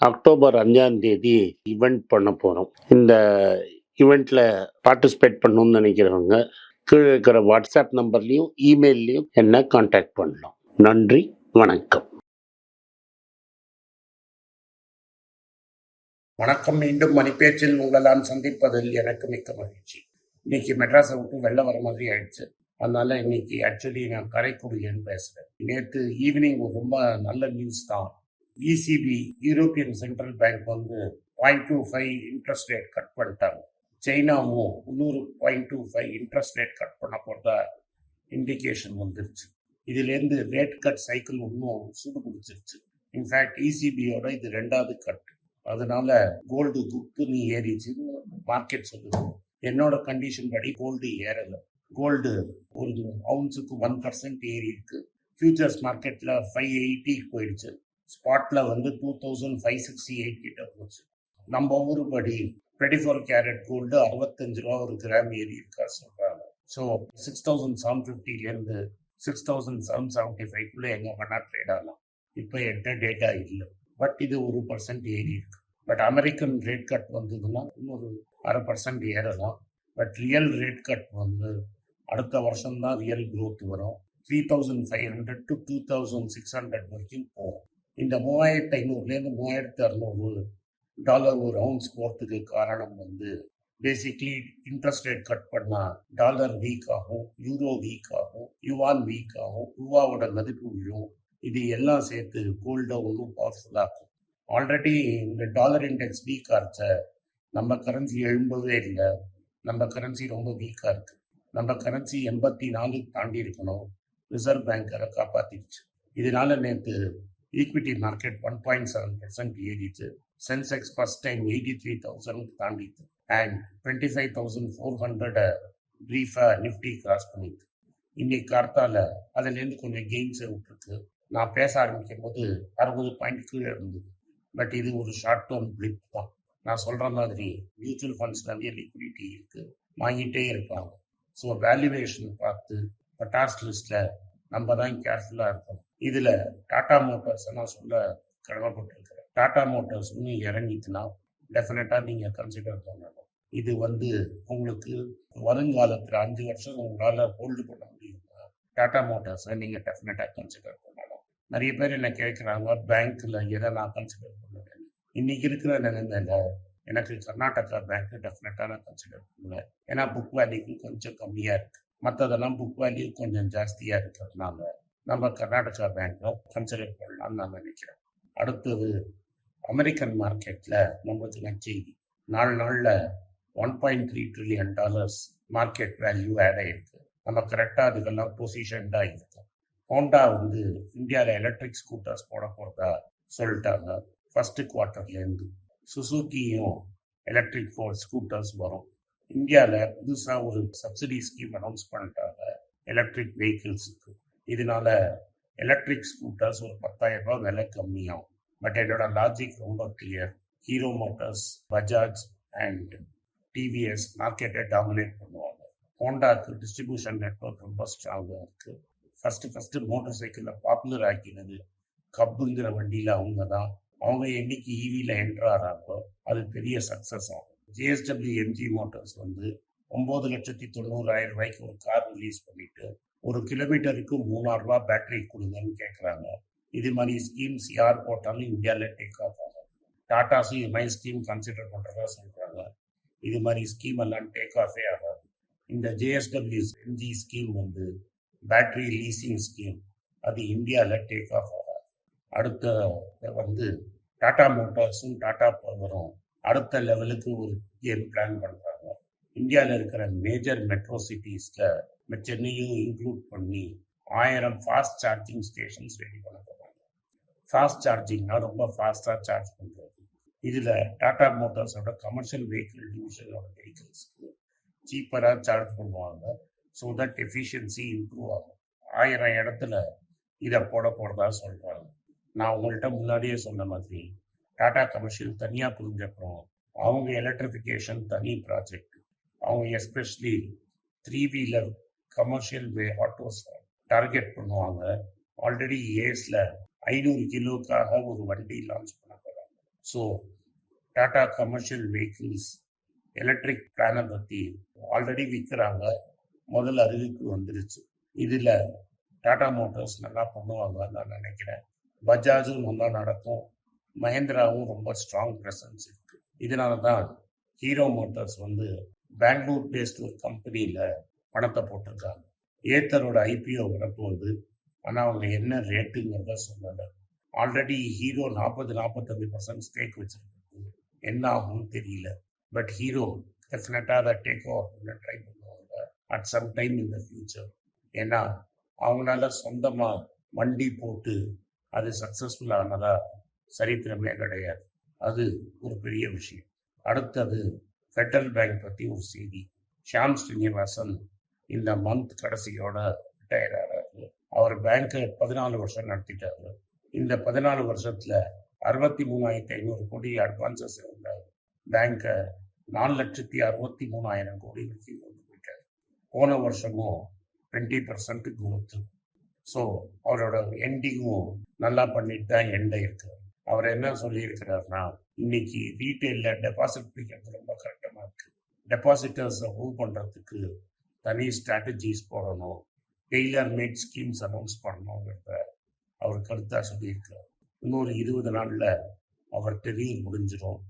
October அஞ்சாம் தேதி event பண்ண போகிறோம் இந்த ஈவெண்ட்டில் பார்ட்டிசிபேட் பண்ணணும்னு நினைக்கிறவங்க கீழே இருக்கிற வாட்ஸ்அப் நம்பர்லேயும் இமெயில்லையும் என்ன காண்டாக்ட் பண்ணலாம். நன்றி வணக்கம். வணக்கம் மீண்டும் மணிப்பேச்சில் உங்களெல்லாம் சந்திப்பதில் எனக்கு மிக்க மகிழ்ச்சி. இன்னைக்கு மெட்ராஸை விட்டு வெளில வர மாதிரி ஆயிடுச்சு. அதனால இன்னைக்கு ஆக்சுவலி நான் கரைக்குடியன்னு பேசுறேன். நேற்று ஈவினிங் ரொம்ப நல்ல நியூஸ் தான். இசிபி யூரோப்பியன் சென்ட்ரல் பேங்க் வந்து point two five interest rate cut பண்ணிட்டாங்க. சைனாவும் இன்னொரு point two five interest rate cut பண்ண போகிறதா இண்டிகேஷன் வந்துருச்சு. இதுலேருந்து ரேட் கட் சைக்கிள் இன்னும் சூடு பிடிச்சிருச்சு. இன்ஃபேக்ட் இசிபியோட இது ரெண்டாவது கட் அதனால கோல்டு குப்புன்னு ஏறிச்சுன்னு மார்க்கெட் சொல்லுது. என்னோட கண்டிஷன் படி கோல்டு ஏறலை. கோல்டு ஒரு அவுன்ஸுக்கு ஒன் பர்சன்ட் ஏறி இருக்கு ஃபியூச்சர்ஸ் மார்க்கெட்டில் ஃபைவ் எயிட்டி போயிடுச்சு. ஸ்பாட்டில் வந்து two thousand five sixty eight கிட்ட போச்சு. நம்ம ஊர் படி டுவெண்ட்டி ஃபோர் கேரட் கோல்டு அறுபத்தஞ்சு ரூபா ஒரு கிராம் ஏறி இருக்கா சொல்கிறாங்க ஸோ சிக்ஸ் தௌசண்ட் செவன் ஃபிஃப்டிலேருந்து சிக்ஸ் தௌசண்ட் செவன் செவன்ட்டி ஃபைவ்க்குள்ளே எங்கே வேணால் ட்ரேட் ஆகலாம். இப்போ என்கிட்ட டேட்டா இல்லை. பட் இது ஒரு பர்சன்ட் ஏறி இருக்கு. பட் அமெரிக்கன் ரேட் கட் வந்ததுன்னா இன்னொரு அரை பர்சன்ட் ஏறலாம். பட் ரியல் ரேட் கட் வந்து அடுத்த வருஷம் தான் ரியல் க்ரோத் வரும். Three thousand five hundred to two thousand six hundred வரைக்கும் போகும். இந்த மூவாயிரத்து ஐநூறுலேருந்து மூவாயிரத்து அறநூறு டாலர் ஒரு அவுன்ஸ் போகிறதுக்கு காரணம் வந்து பேசிக்லி இன்ட்ரெஸ்ட் ரேட் கட் பண்ணால் டாலர் வீக் ஆகும் யூரோ வீக் ஆகும் யுவான் வீக் ஆகும் ரூபாவோட மதிப்பு விழும் இது எல்லாம் சேர்த்து கோல்டை இன்னும் பவர்ஃபுல்லாகும் ஆல்ரெடி இந்த டாலர் இண்டெக்ஸ் வீக் ஆச்ச நம்ம கரன்சி எழும்பவே இல்லை. நம்ம கரன்சி ரொம்ப வீக்காக இருக்குது நம்ம கரன்சி எண்பத்தி நாலு தாண்டி இருக்கணும். ரிசர்வ் பேங்க் அதை இதனால நேற்று equity market one point seven percent ஏறிச்சு Sensex first time eighty three thousand தாண்டிச்சு and twenty five thousand four ஹண்ட்ரடை ப்ரீஃபாக நிஃப்டி கிராஸ் பண்ணிட்டு. இன்னைக்கு கார்த்தால அதுலேருந்து கொஞ்சம் கெயின்ஸை விட்டுருக்கு. நான் பேச ஆரம்பிக்கும் போது அறுபது பாயிண்ட் கீழே இருந்தது. பட் இது ஒரு ஷார்ட் டேர்ம் பிளிப் தான். நான் சொல்கிற மாதிரி மியூச்சுவல் ஃபண்ட்ஸ் நிறைய லிக்விடிட்டி இருக்குது வாங்கிட்டே இருப்பாங்க ஸோ வேல்யூவேஷன் பார்த்து பட்டாஸ் லிஸ்ட்டில் நம்ம தான் கேர்ஃபுல்லாக இருக்கணும். இதில் டாடா மோட்டார்ஸ் நான் சொல்ல கடமைப்பட்டிருக்கிறேன். டாடா மோட்டார்ஸ் இன்னும் இறங்கிச்சுன்னா டெஃபினட்டாக நீங்கள் கன்சிடர் பண்ணணும். இது வந்து உங்களுக்கு வருங்காலத்தில் அஞ்சு வருஷம் உங்களால் ஹோல்டு பண்ண முடியுமா? டாடா மோட்டார்ஸை நீங்கள் டெஃபினட்டாக கன்சிடர் பண்ணணும். நிறைய பேர் என்ன கேட்குறாங்க பேங்க்கில் எதை நான் கன்சிடர் பண்ணுவேன்? இன்னைக்கு இருக்கிற நிலைமையில எனக்கு கர்நாடகா பேங்க் டெஃபினட்டாக நான் கன்சிடர் பண்ணுவேன். ஏன்னா புக் வேல்யூக்கு கொஞ்சம் கம்மியாக இருக்கு. மற்றதெல்லாம் புக் வேல்யூ கொஞ்சம் ஜாஸ்தியாக இருக்கிறதுனால நம்ம கர்நாடகா பேங்க்கை கன்சிடர் பண்ணலாம்னு நான் நினைக்கிறேன் அடுத்தது அமெரிக்கன் மார்க்கெட்டில் நம்மளுக்கு நற்செய்தி நாலு நாளில் one point three trillion dollars market value add ஆயிருக்கு. நம்ம கரெக்டாக அதுக்கெல்லாம் பொசிஷன்டாக இருக்கும். ஹோண்டா வந்து இந்தியாவில் எலக்ட்ரிக் ஸ்கூட்டர்ஸ் போட போகிறதா சொல்லிட்டாங்க. ஃபஸ்ட்டு குவார்ட்டர்லேருந்து சுசுக்கியும் எலக்ட்ரிக் ஃபோர் ஸ்கூட்டர்ஸ் வரும். இந்தியாவில் புதுசாக ஒரு சப்சிடி ஸ்கீம் அனௌன்ஸ் பண்ணிட்டாங்க. எலக்ட்ரிக் வெஹிக்கிள்ஸுக்கு இதனால எலக்ட்ரிக் ஸ்கூட்டர்ஸ் ஒரு பத்தாயிரம் ரூபாய் விலை கம்மியாகும். பட் என்னோட லாஜிக் ரொம்ப clear Hero motors Bajaj and TVS மார்க்கெட்டை டாமினேட் பண்ணுவாங்க. ஹோண்டாக்கு டிஸ்ட்ரிபியூஷன் நெட்ஒர்க் ரொம்ப ஸ்ட்ராங்காக இருக்குது ஃபஸ்ட்டு ஃபஸ்ட்டு மோட்டார் சைக்கிளில் பாப்புலர் ஆக்கினது கப்புங்கிற வண்டியில் அவங்க தான். அவங்க என்னைக்கு ஈவியில் என்ட்ரு ஆகிறாங்களோ அது பெரிய சக்ஸஸ் ஆகும். ஜேஎஸ்டபிள்யூ எம்ஜி மோட்டார்ஸ் வந்து ஒம்பது லட்சத்தி தொண்ணூறாயிரம் ரூபாய்க்கு ஒரு கார் ரிலீஸ் பண்ணிட்டு ஒரு கிலோமீட்டருக்கு மூணாயிரம் ரூபா பேட்டரி கொடுங்கன்னு கேட்குறாங்க இது மாதிரி ஸ்கீம்ஸ் யார் போட்டாலும் இந்தியாவில் டேக் ஆஃப் ஆகும் டாட்டாஸும் இது மாதிரி ஸ்கீம் கன்சிடர் பண்ணுறதா சொல்கிறாங்க இது மாதிரி ஸ்கீம் எல்லாம் டேக் ஆஃபே ஆகாது. இந்த ஜேஎஸ்டபிள்யூ எம்ஜி ஸ்கீம் வந்து பேட்டரி லீசிங் ஸ்கீம் அது இந்தியாவில் டேக் ஆஃப் ஆகாது. அடுத்த வந்து டாடா மோட்டார்ஸும் டாடா பவரும் அடுத்த லெவலுக்கு ஒரு கேம் பிளான் பண்ணுறாங்க இந்தியாவில் இருக்கிற மேஜர் மெட்ரோ சிட்டிஸில் சென்னையும் இன்க்ளூட் பண்ணி ஆயிரம் ஃபாஸ்ட் சார்ஜிங் ஸ்டேஷன்ஸ் ரெடி பண்ண போகிறாங்க ஃபாஸ்ட் சார்ஜிங்னா ரொம்ப ஃபாஸ்ட்டாக சார்ஜ் பண்ணுறது இதில் டாடா மோட்டார்ஸோட கமர்ஷியல் வெஹிக்கிள் டிவிஷனோட வெஹிக்கிள்ஸ்க்கு சீப்பராக சார்ஜ் பண்ணுவாங்க. ஸோ தட் எஃபிஷியன்சி இம்ப்ரூவ் ஆகும். ஆயிரம் இடத்துல இதை போட போகிறதா சொல்கிறாங்க நான் உங்கள்கிட்ட முன்னாடியே சொன்ன மாதிரி டாடா கமர்ஷியல் தனியாக புரிஞ்சப்புறம் அவங்க எலக்ட்ரிஃபிகேஷன் தனி ப்ராஜெக்ட் அவங்க especially three wheeler commercial way autos target பண்ணுவாங்க. ஆல்ரெடி ஏஸில் ஐநூறு கிலோக்காக ஒரு வண்டி லான்ச் பண்ண போகிறாங்க so Tata commercial vehicles electric பிளானை பற்றி ஆல்ரெடி விற்கிறாங்க முதல் அறிவிப்பு வந்துருச்சு. இதில் டாடா மோட்டார்ஸ் நல்லா பண்ணுவாங்கன்னு நான் நினைக்கிறேன். பஜாஜும் நல்லா நடக்கும். மஹேந்திராவும் ரொம்ப ஸ்ட்ராங் ப்ரெசன்ஸ் இருக்குது இதனால தான் ஹீரோ மோட்டார்ஸ் வந்து பெங்களூர் பேஸ்ட் ஒரு கம்பெனியில் பணத்தை போட்டிருக்காங்க. ஏத்தரோட ஐபிஓ வரப்போகுது. ஆனால் அவங்க என்ன ரேட்டுங்கிறத சொல்லலை. ஆல்ரெடி ஹீரோ நாற்பது நாற்பத்தஞ்சு பர்சன்ட் ஸ்டேக் வச்சிருக்கு என்ன ஆகும்னு தெரியல. பட் ஹீரோ டெஃபினட்டாக அதை டேக் ஓவர் பண்ண ட்ரை பண்ணுவாங்க. At some time in the future ஏன்னா அவங்களால சொந்தமாக வண்டி போட்டு அது சக்ஸஸ்ஃபுல் ஆனதா சரித்திரமே கிடையாது. அது ஒரு பெரிய விஷயம். அடுத்தது ஃபெடரல் பேங்க் பற்றி ஒரு செய்தி. ஷியாம் ஸ்ரீனிவாசன் இந்த மந்த் கடைசியோட ரிட்டையர் ஆகிறாரு அவர் பேங்க்கை பதினாலு வருஷம் நடத்திட்டாரு. இந்த பதினாலு வருஷத்தில் அறுபத்தி மூணாயிரத்தி ஐநூறு கோடி அட்வான்சஸ் இருந்த பேங்க்கை நாலு லட்சத்தி அறுபத்தி மூணாயிரம் கோடி வச்சு கொண்டு போயிட்டார். போன வருஷமும் டுவெண்ட்டி பர்சன்ட் growth. ஸோ அவரோட எண்டிங்கும் நல்லா பண்ணிட்டு தான் எண்டை இருக்காரு. அவர் என்ன சொல்லியிருக்கிறாருன்னா இன்னைக்கு ரீட்டைலில் டெபாசிட் பிடிக்கிறது ரொம்ப கரெக்டமாக இருக்குது டெபாசிட்டர்ஸை மூவ் பண்ணுறதுக்கு தனி ஸ்ட்ராட்டஜிஸ் போடணும். டெய்லர் மேட் ஸ்கீம்ஸ் அனௌன்ஸ் பண்ணணுங்கிறத அவர் கருத்தாக சொல்லியிருக்கார் இன்னொரு இருபது நாளில் அவர் டெரியர் முடிஞ்சிடும்.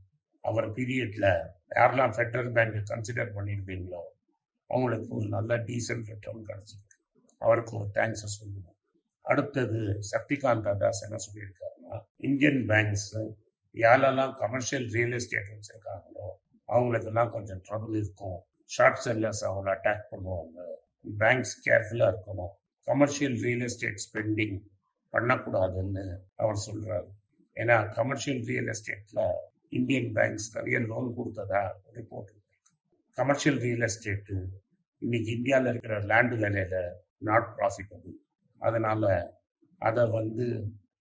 அவர் பீரியடில் யாரெல்லாம் ஃபெடரல் பேங்க்கை கன்சிடர் பண்ணியிருப்பீங்களோ அவங்களுக்கு ஒரு நல்ல டீசென்ட் ரிட்டர்ன் கிடச்சிருக்கு. அவருக்கு ஒரு தேங்க்ஸை சொல்லணும். அடுத்தது சக்திகாந்த் தாஸ் என்ன சொல்லியிருக்காருன்னா இந்தியன் பேங்க்ஸ் யாரெல்லாம் கமர்ஷியல் ரியல் எஸ்டேட் வச்சுருக்காங்களோ அவங்களுக்கெல்லாம் கொஞ்சம் ட்ரபிள் இருக்கும். ஷார்ட் செல்லர்ஸ் அவங்கள அட்டாக் பண்ணுவாங்க. பேங்க்ஸ் கேர்ஃபுல்லாக இருக்கணும். கமர்ஷியல் ரியல் எஸ்டேட் ஸ்பெண்டிங் பண்ணக்கூடாதுன்னு அவர் சொல்கிறாரு ஏன்னா கமர்ஷியல் ரியல் எஸ்டேட்டில் இந்தியன் பேங்க்ஸ் நிறைய லோன் கொடுத்ததா ரிப்போர்ட் கமர்ஷியல் ரியல் எஸ்டேட்டு இன்னைக்கு இந்தியாவில் இருக்கிற லேண்டு விலையில நாட் ப்ராஃபிட்டபிள் அதனால் அதை வந்து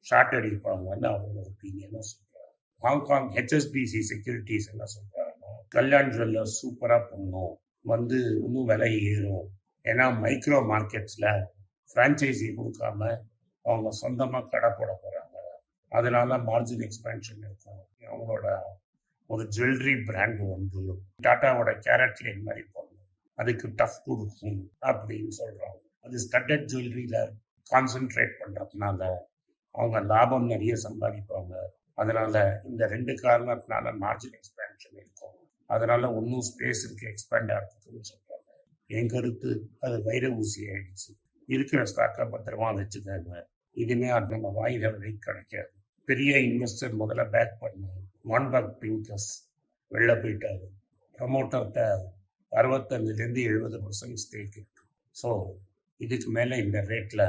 ஷார்ட் அடிப்பாங்கன்னு அவங்க ஒப்பீனியனாக சொல்கிறாங்க ஹாங்காங் ஹெச்எஸ்பிசி செக்யூரிட்டிஸ் என்ன சொல்கிறாங்க கல்யாண் ஜுவல்லர்ஸ் சூப்பராக பண்ணும் வந்து இன்னும் விலை ஏறும். ஏன்னா மைக்ரோ மார்க்கெட்ஸில் ஃப்ரான்ச்சைசி கொடுக்காம அவங்க சொந்தமாக கடை போட போகிறாங்க அதனால மார்ஜின் எக்ஸ்பென்ஷன் இருக்கும். அவங்களோட ஒரு ஜுவல்லரி பிராண்ட் வந்து டாட்டாவோட கேரட் லைன் மாதிரி போடணும். அதுக்கு டஃப் கொடுக்கும் அப்படின்னு சொல்கிறாங்க அது ஸ்டட்டட் ஜுவல்லரியில் கான்சென்ட்ரேட் பண்ணுறதுனால அவங்க லாபம் நிறைய சம்பாதிப்பாங்க. அதனால இந்த ரெண்டு காரணத்தினால மார்ஜின் எக்ஸ்பென்ஷன் இருக்கும். அதனால ஒன்றும் ஸ்பேஸ் இருக்கு எக்ஸ்பேண்ட் ஆகிறதுக்குன்னு சொல்றாங்க. என் கருத்து அது வைர ஊசி ஆயிடுச்சு. இருக்கிற ஸ்டாக்கை பத்திரமா வச்சுக்காங்க இதுமே அது நம்ம வாயில விலை கிடைக்காது. பெரிய இன்வெஸ்டர் முதல்ல பேக் பண்ணு. ஒன் பிங்கஸ் வெளில போயிட்டாரு. ப்ரமோட்டர்கிட்ட அறுபத்தஞ்சுலேருந்து எழுபது பர்சன்ட் ஸ்டேக் இருக்கு. ஸோ இதுக்கு மேலே இந்த ரேட்டில்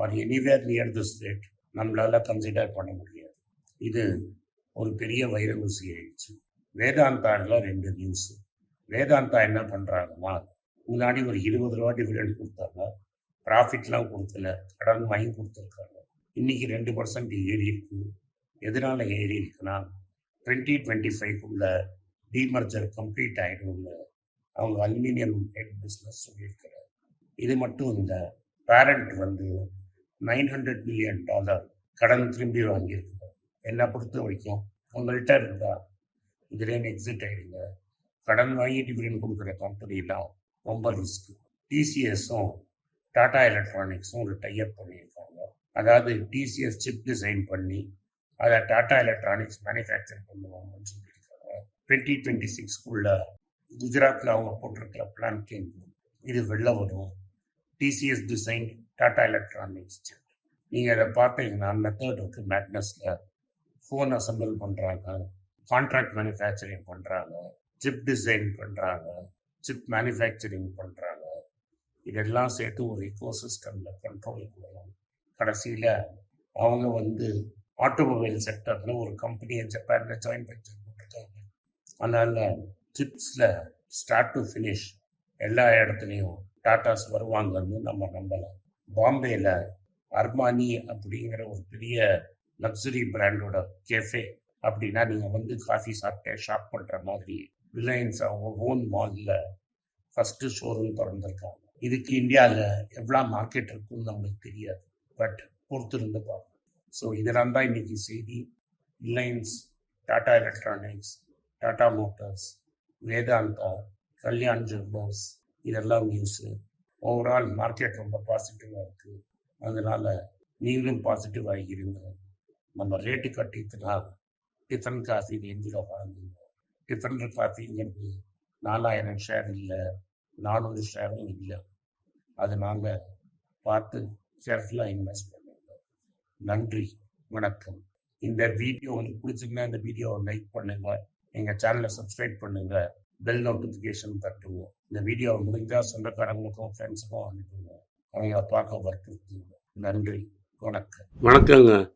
or anywhere near this rate நம்மளால கன்சிடர் பண்ண முடியாது. இது ஒரு பெரிய வைர ஊசி ஆயிடுச்சு. வேதாந்தாவில் ரெண்டு நியூஸ் வேதாந்தா என்ன பண்ணுறாங்கன்னா முன்னாடி ஒரு இருபது ரூபா டிவிடெண்ட் கொடுத்தாங்க. ப்ராஃபிட்லாம் கொடுக்கல. கடன் வாங்கி கொடுத்துருக்காங்க. இன்னைக்கு ரெண்டு பர்சன்ட் ஏறி இருக்கு. எதனால ஏறி இருக்குன்னா டுவெண்ட்டி டுவெண்ட்டி ஃபைவ்க்குள்ள டிமர்ஜர் கம்ப்ளீட் ஆகிடும்னு அவங்க அலுமினியம் ஹெட் பிஸ்னஸ் சொல்லியிருக்கிறார். இது மட்டும் இல்லை பேரண்ட் வந்து நைன் ஹண்ட்ரட் மில்லியன் டாலர் கடன் திரும்பி வாங்கியிருக்கிறார். என்னை பொறுத்த வரைக்கும் உங்கள்கிட்ட இருந்தால் இதுலேருந்து எக்ஸிட் ஆகிடுங்க கடன் வாங்கி டிவிடன் கொடுக்குற கம்பெனிலாம் ரொம்ப ரிஸ்க் டிசிஎஸும் டாடா எலக்ட்ரானிக்ஸும் ஒரு டைப் பண்ணியிருக்காங்க. அதாவது டிசிஎஸ் சிப் டிசைன் பண்ணி அதை டாடா எலக்ட்ரானிக்ஸ் மேனுஃபேக்சர் பண்ணுவாங்கன்னு சொல்லியிருக்காங்க. டுவெண்ட்டி டுவெண்ட்டி சிக்ஸ்க்குள்ள குஜராத்தில் அவங்க போட்டிருக்கிற பிளான் இது வெளில வரும். TCS design Tata electronics chip நீங்கள் அதை பார்த்தீங்கன்னா மெத்தட் இருக்குது மேக்னஸில் ஃபோன் அசம்பிள் பண்ணுறாங்க கான்ட்ராக்ட் மேனுஃபேக்சரிங் பண்ணுறாங்க சிப் டிசைன் பண்ணுறாங்க சிப் மேனுஃபேக்சரிங் பண்ணுறாங்க இதெல்லாம் சேர்த்து ஒரு இக்கோ சிஸ்டமில் கண்ட்ரோல் வரும் கடைசியில் அவங்க வந்து ஆட்டோமொபைல் செக்டரில் ஒரு கம்பெனியை ஜப்பானில் ஜாயின் வெஞ்சர் அதனால் சிப்ஸில் ஸ்டார்ட் டு ஃபினிஷ் எல்லா இடத்துலையும் டாட்டாஸ் வருவாங்கன்னு நம்ம நம்பலாம். பாம்பேயில் அர்மானி அப்படிங்கிற ஒரு பெரிய லக்ஸரி பிராண்டோட கேஃபே அப்படின்னா நீங்கள் வந்து காஃபி சாப்பிட்டு ஷாப் பண்ணுற மாதிரி ரிலையன்ஸ் அவங்க ஓன் மாலில் ஃபஸ்ட்டு ஷோரூம் திறந்துருக்காங்க. இதுக்கு இந்தியாவில் எவ்வளோ மார்க்கெட் இருக்குன்னு நம்மளுக்கு தெரியாது. பட் பொறுத்திருந்து பார்ப்போம். ஸோ இதெல்லாம் தான் இன்றைக்கி செய்தி. Reliance Tata electronics Tata motors Vedanta Kalyan jewellers இதெல்லாம் நியூஸு ஓவரால் மார்க்கெட் ரொம்ப பாசிட்டிவாக இருக்குது அதனால் நீங்களும் பாசிட்டிவாக இருங்க. நம்ம ரேட்டு கட்டிட்டுனா டிஃபன் காஃபி ரேஞ்சில் வாங்குங்க டிஃபன் காஃபிங்கிறது நாலாயிரம் ஷேர் இல்லை நானூறு ஷேரும் இல்லை. அதனால பார்த்து கேர்ஃபுல்லாக இன்வெஸ்ட் பண்ணுங்க நன்றி வணக்கம். இந்த வீடியோ உங்களுக்கு பிடிச்சிங்கன்னா இந்த வீடியோவை லைக் பண்ணுங்க. எங்கள் சேனலை சப்ஸ்கிரைப் பண்ணுங்க. பெல் நோட்டிஃபிகேஷன் தட்டுவோம். இந்த வீடியோவை முடிஞ்சால் சொந்தக்காரங்களுக்கும் ஃப்ரெண்ட்ஸுக்கும் அனுப்புங்க. அவங்க பார்க்க வற்புறுத்துங்க நன்றி வணக்கம். வணக்கங்க.